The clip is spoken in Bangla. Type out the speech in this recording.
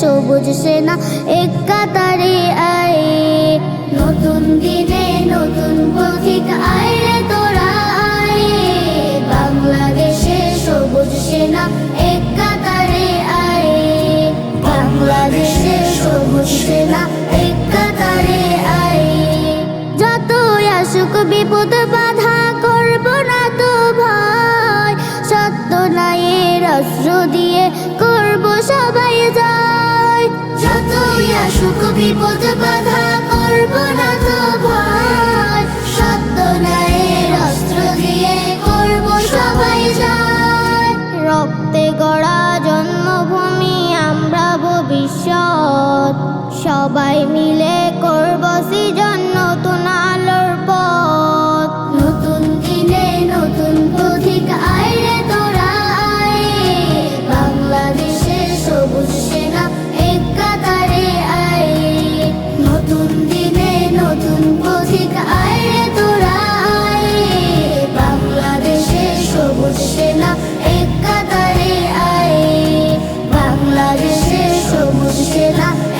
সবুজ সেনা এক কাতারে আয়। নতুন দিনে নতুন পথিক আয় রে তোরা আয়। বাংলাদেশে সবুজ সেনা এক কাতারে আয়। বাংলাদেশে সবুজ সেনা এক কাতারে আয়। যতই আসুক বিপদ বাধা দিয়ে করব সবাই যতই আসুক বিপদ বাধা, করব না তো রক্তে গড়া জন্মভূমি, আমরা ভবিষ্যৎ। সবাই মিলে সবুজ সেনা এক